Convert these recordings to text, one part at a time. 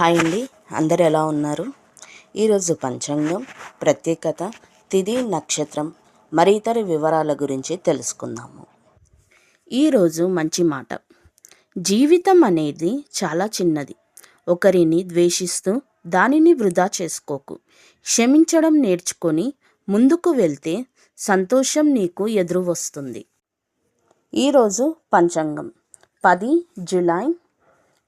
Hi అండి. అందరు ఎలా ఉన్నారు? ఈరోజు పంచాంగం ప్రత్యేకత తిథి నక్షత్రం మరి ఇతర వివరాల గురించి తెలుసుకుందాము. ఈరోజు మంచి మాట. జీవితం అనేది చాలా చిన్నది. ఒకరిని ద్వేషిస్తూ దానిని వృధా చేసుకోకు. క్షమించడం నేర్చుకొని ముందుకు వెళ్తే సంతోషం నీకు ఎదురు వస్తుంది ఈరోజు పంచాంగం. పది జులై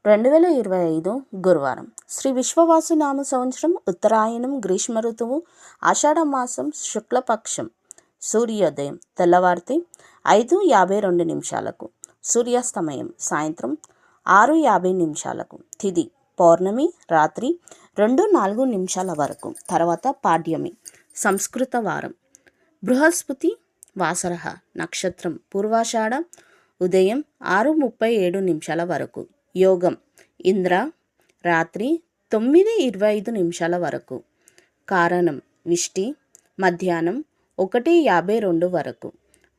రెండు వేల ఇరవై ఐదు గురువారం. శ్రీ విశ్వవాసు నామ సంవత్సరం ఉత్తరాయణం గ్రీష్మ ఋతువు ఆషాఢ మాసం శుక్లపక్షం సూర్యోదయం తెల్లవారితే ఐదు యాభై రెండు నిమిషాలకు సూర్యాస్తమయం సాయంత్రం ఆరు యాభై నిమిషాలకు తిది పౌర్ణమి రాత్రి రెండు నాలుగు నిమిషాల వరకు తర్వాత పాడ్యమి సంస్కృత వారం బృహస్పతి వాసరహ నక్షత్రం పూర్వాషాఢ ఉదయం ఆరు ముప్పై ఏడు నిమిషాల వరకు. యోగం. ఇంద్ర రాత్రి తొమ్మిది ఇరవై ఐదు నిమిషాల వరకు. కారణం విష్టి మధ్యాహ్నం ఒకటి యాభై రెండు వరకు.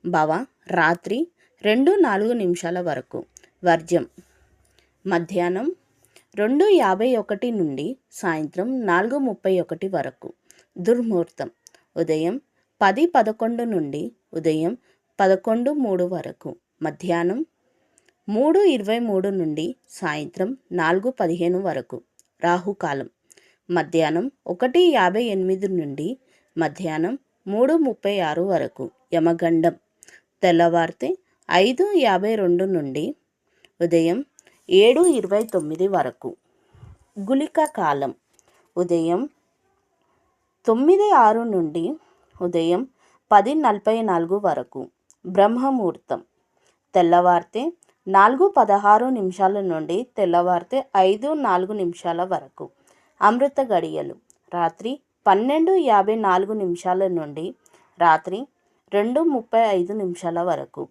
భవ రాత్రి రెండు నాలుగు నిమిషాల వరకు. వర్జ్యం మధ్యాహ్నం రెండు యాభై ఒకటి నుండి సాయంత్రం నాలుగు ముప్పై ఒకటి వరకు. దుర్ముహూర్తం ఉదయం పది పదకొండు నుండి ఉదయం పదకొండు మూడు వరకు. మధ్యాహ్నం మూడు ఇరవై మూడు నుండి సాయంత్రం నాలుగు పదిహేను వరకు రాహుకాలం. మధ్యాహ్నం ఒకటి యాభై ఎనిమిది నుండి మధ్యాహ్నం మూడు ముప్పై ఆరు వరకు యమగండం. తెల్లవారితే ఐదు యాభై రెండు నుండి ఉదయం ఏడు ఇరవై తొమ్మిది వరకు. గుళిక కాలం ఉదయం తొమ్మిది ఆరు నుండి ఉదయం పది నలభై నాలుగు వరకు బ్రహ్మముహూర్తం. తెల్లవారితే నాలుగు పదహారు నిమిషాల నుండి తెల్లవారితే ఐదు నాలుగు నిమిషాల వరకు. అమృత గడియలు. రాత్రి పన్నెండు యాభై నాలుగు నిమిషాల నుండి రాత్రి రెండు ముప్పై ఐదు నిమిషాల వరకు.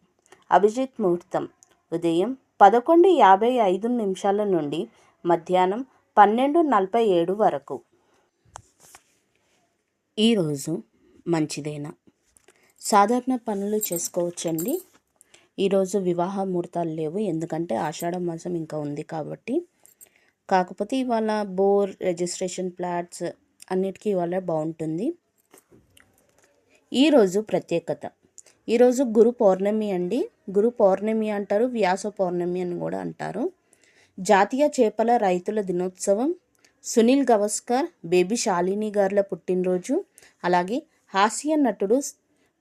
అభిజిత్ ముహూర్తం. ఉదయం పదకొండు యాభై ఐదు నిమిషాల నుండి మధ్యాహ్నం పన్నెండు నలభై ఏడు వరకు. ఈరోజు మంచిదేనా? సాధారణ పనులు చేసుకోవచ్చండి? ఈరోజు వివాహ ముహూర్తాలు లేవు. ఎందుకంటే ఆషాఢ మాసం ఇంకా ఉంది కాబట్టి. కాకపోతే ఇవాళ బోర్ రిజిస్ట్రేషన్ ప్లాట్స్ అన్నిటికీ ఇవాళ బాగుంటుంది. ఈరోజు ప్రత్యేకత. ఈరోజు గురు పౌర్ణమి అండి. గురు పౌర్ణమి అంటారు వ్యాస పౌర్ణమి అని కూడా అంటారు. జాతీయ చేపల రైతుల దినోత్సవం. సునీల్ గవస్కర్ బేబీ శాలిని గారుల పుట్టినరోజు. అలాగే హాస్య నటుడు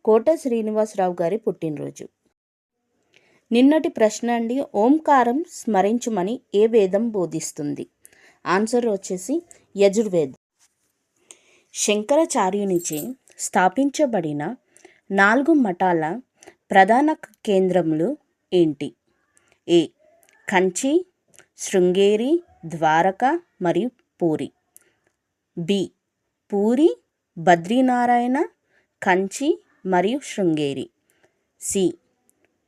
కోట శ్రీనివాసరావు గారి పుట్టినరోజు. నిన్నటి ప్రశ్న అండి ఓంకారం స్మరించమని ఏ వేదం బోధిస్తుంది? ఆన్సర్ వచ్చేసి యజుర్వేదం. శంకరాచార్యునిచే స్థాపించబడిన నాలుగు మఠాల ప్రధాన కేంద్రములు ఏంటి? ఏ. కంచి శృంగేరి ద్వారక మరియు పూరి. బి. పూరి బద్రీనారాయణ కంచి మరియు శృంగేరి. సి.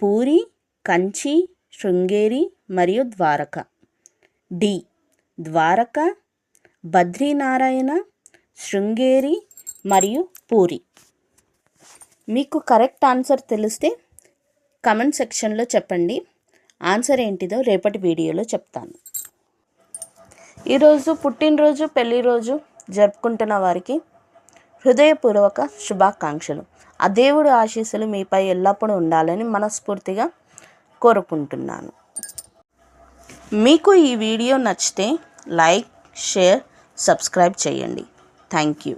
పూరి కంచి శృంగేరి మరియు ద్వారక. డి. ద్వారక బద్రీనారాయణ శృంగేరి మరియు పూరి. మీకు కరెక్ట్ ఆన్సర్ తెలిస్తే కమెంట్ సెక్షన్లో చెప్పండి. ఆన్సర్ ఏంటిదో రేపటి వీడియోలో చెప్తాను. ఈరోజు పుట్టినరోజు పెళ్ళిరోజు జరుపుకుంటున్న వారికి హృదయపూర్వక శుభాకాంక్షలు. ఆ దేవుడు ఆశీస్సులు మీపై ఎల్లప్పుడూ ఉండాలని మనస్ఫూర్తిగా కోరుకుంటున్నాను. మీకు ఈ వీడియో నచ్చితే లైక్ షేర్ సబ్స్క్రైబ్ చేయండి. Thank you.